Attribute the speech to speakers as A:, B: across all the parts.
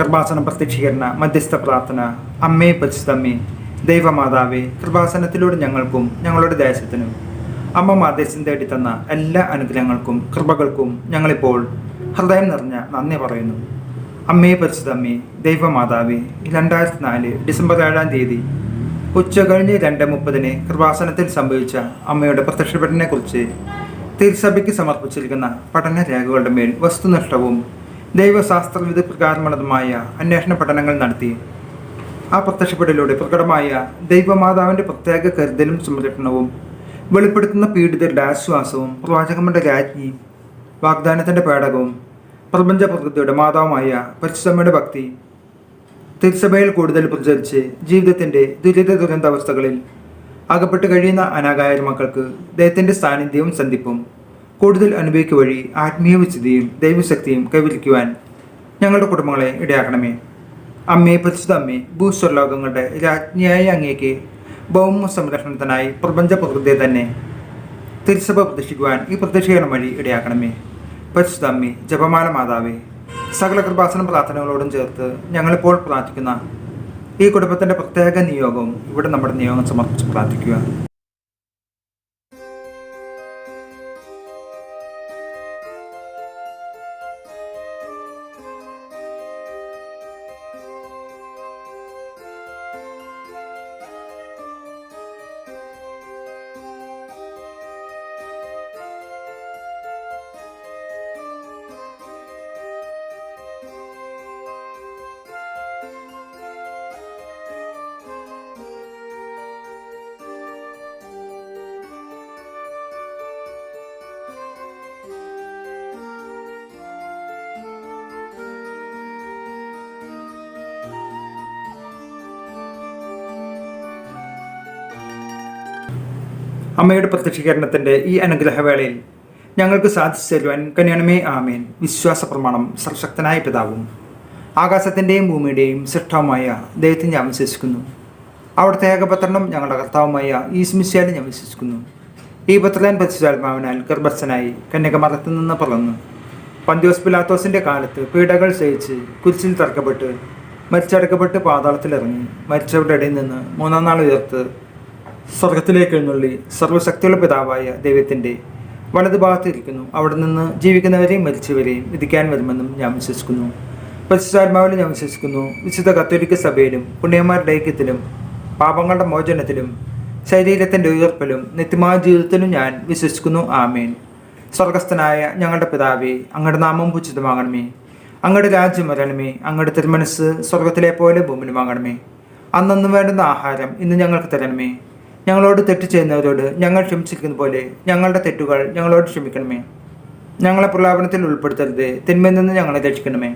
A: കൃപാസനം പ്രത്യക്ഷീകരണ മധ്യസ്ഥ പ്രാർത്ഥന അമ്മേ പച്ചിതമ്മേ ദൈവമാതാവേ കൃപാസനത്തിലൂടെ ഞങ്ങൾക്കും ഞങ്ങളുടെ ദേശത്തിനും. അമ്മ മാധ്യസ്ഥം തേടി തന്ന എല്ലാ അനുഗ്രഹങ്ങൾക്കും കൃപകൾക്കും ഞങ്ങളിപ്പോൾ ഹൃദയം നിറഞ്ഞ നന്ദി പറയുന്നു. അമ്മേ പരിശുദ്ധമ്മേ ദൈവമാതാവേ രണ്ടായിരത്തി നാല് ഡിസംബർ ഏഴാം തീയതി ഉച്ച കഴിഞ്ഞ് രണ്ട് മുപ്പതിന് കൃപാസനത്തിൽ സംഭവിച്ച അമ്മയുടെ പ്രത്യക്ഷപ്പെടലിനെക്കുറിച്ച് തിരുസഭയ്ക്ക് സമർപ്പിച്ചിരിക്കുന്ന പഠന രേഖകളുടെ മേൽ വസ്തുനിഷ്ഠവും ദൈവശാസ്ത്രവിധി പ്രകാരമുള്ളതുമായ അന്വേഷണ പഠനങ്ങൾ നടത്തി. ആ പ്രത്യക്ഷപ്പെടലിലൂടെ പ്രകടമായ ദൈവമാതാവിന്റെ പ്രത്യേക കരുതലും സംരക്ഷണവും വെളിപ്പെടുത്തുന്ന പീഡിതരുടെ ആശ്വാസവും പ്രവാചകന്മാരുടെ രാജ്ഞി വാഗ്ദാനത്തിന്റെ പേടകവും പ്രപഞ്ച പ്രകൃതിയുടെ മാതാവുമായ പരിശുദ്ധമ്മയുടെ ഭക്തി തിരുസഭയിൽ കൂടുതൽ പ്രചരിച്ച് ജീവിതത്തിന്റെ ദുരിത ദുരന്താവസ്ഥകളിൽ അകപ്പെട്ട് കഴിയുന്ന അനാഗായ മക്കൾക്ക് ദൈവത്തിന്റെ സാന്നിധ്യവും സന്ധിപ്പും കൂടുതൽ അനുഭവിക്കുക വഴി ആത്മീയ വിശുദ്ധിയും ദൈവശക്തിയും കൈവരിക്കുവാൻ ഞങ്ങളുടെ കുടുംബങ്ങളെ ഇടയാക്കണമേ. അമ്മേ പരിശുദ്ധ അമ്മേ ഭൂസ്വർലോകങ്ങളുടെ രാജ്ഞിയായ അങ്ങേക്ക് ഭൗമ സംരക്ഷണത്തിനായി പ്രപഞ്ച പ്രകൃതിയെ തന്നെ തിരുസഭ പ്രതീക്ഷിക്കുവാൻ ഈ പ്രതീക്ഷീകരണം വഴി ഇടയാക്കണമേ. പരിശുദ്ധ അമ്മേ ജപമാല മാതാവേ സകല കൃപാസന പ്രാർത്ഥനകളോടും ചേർത്ത് ഞങ്ങളിപ്പോൾ പ്രാർത്ഥിക്കുന്ന ഈ കുടുംബത്തിന്റെ പ്രത്യേക നിയോഗവും ഇവിടെ നമ്മുടെ നിയോഗം സമർപ്പിച്ച് പ്രാർത്ഥിക്കുക. അമ്മയുടെ പ്രത്യക്ഷീകരണത്തിന്റെ ഈ അനുഗ്രഹവേളയിൽ ഞങ്ങൾക്ക് സാധിച്ചു തരുവാൻ കന്യാണമേ ആമേൻ. വിശ്വാസ പ്രമാണം സർശക്തനായ പിതാവും ആകാശത്തിന്റെയും ഭൂമിയുടെയും സൃഷ്ടവുമായ ദൈവത്തെ ഞാൻ വിശ്വസിക്കുന്നു. അവിടുത്തെ ഏകപത്രണം ഞങ്ങളുടെ കർത്താവുമായ ഈസ്മിശ്യാലും ഞാൻ വിശ്വസിക്കുന്നു. ഈ പത്രൻ പരിശുദ്ധാത്മാവിനാൽ ഗർഭസ്ഥനായി കന്യകമരത്തിൽ നിന്ന് പിറന്നു. പന്തിയോസ് പിലാത്തോസിന്റെ കാലത്ത് പീഡകൾ സഹിച്ച് കുരിശിൽ തറക്കപ്പെട്ട് മരിച്ചടക്കപ്പെട്ട് പാതാളത്തിലിറങ്ങി മരിച്ചവരുടെ ഇടയിൽ നിന്ന് മൂന്നാം നാൾ ഉയർത്ത് സ്വർഗത്തിലേക്ക് എഴുന്നള്ളി സർവശക്തിയുള്ള പിതാവായ ദൈവത്തിന്റെ വലതുഭാഗത്തിരിക്കുന്നു അവിടെ നിന്ന് ജീവിക്കുന്നവരെയും മരിച്ചവരെയും വിധിക്കാൻ വരുമെന്നും ഞാൻ വിശ്വസിക്കുന്നു. പരിശുദ്ധാത്മാവിലും ഞാൻ വിശ്വസിക്കുന്നു. വിശുദ്ധ കത്തോലിക്ക സഭയിലും പുണ്യന്മാരുടെ ഐക്യത്തിലും പാപങ്ങളുടെ മോചനത്തിലും ശരീരത്തിന്റെ ഉയർപ്പിലും നിത്യമായ ജീവിതത്തിലും ഞാൻ വിശ്വസിക്കുന്നു. ആമേൻ. സ്വർഗസ്ഥനായ ഞങ്ങളുടെ പിതാവേ അങ്ങയുടെ നാമം പൂജിതമാകണമേ. അങ്ങയുടെ രാജ്യം വരണമേ. അങ്ങയുടെ തിരുമനസ് സ്വർഗത്തിലെ പോലെ ഭൂമിയിലുമാകണമേ അന്നു വേണ്ടുന്ന ആഹാരം ഇന്ന് ഞങ്ങൾക്ക് തരണമേ. ഞങ്ങളോട് തെറ്റ് ചെയ്യുന്നവരോട് ഞങ്ങൾ ക്ഷമിച്ചിരിക്കുന്ന പോലെ ഞങ്ങളുടെ തെറ്റുകൾ ഞങ്ങളോട് ക്ഷമിക്കണമേ. ഞങ്ങളെ പ്രലാപനത്തിൽ ഉൾപ്പെടുത്തരുത്. തിന്മയിൽ നിന്ന് ഞങ്ങളെ രക്ഷിക്കണമേ.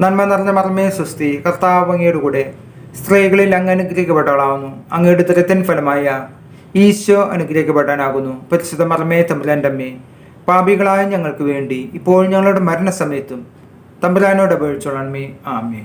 A: നന്മ നിറഞ്ഞ മറമേ സ്വസ്തി കർത്താവ് അങ്ങയുടെ കൂടെ സ്ത്രീകളിൽ അങ്ങ് അനുഗ്രഹിക്കപ്പെട്ടവളാവുന്നു. അങ്ങയുടെ തിരത്തിൻ ഫലമായ ഈശോ അനുഗ്രഹിക്കപ്പെടാനാകുന്നു. പരിശുദ്ധ മറമേ തമ്പുരാന്റെ അമ്മേ പാപികളായ ഞങ്ങൾക്ക് വേണ്ടി ഇപ്പോൾ ഞങ്ങളുടെ മരണസമയത്തും തമ്പുരാനോട് അപേക്ഷിച്ചോളണമേ ആമേ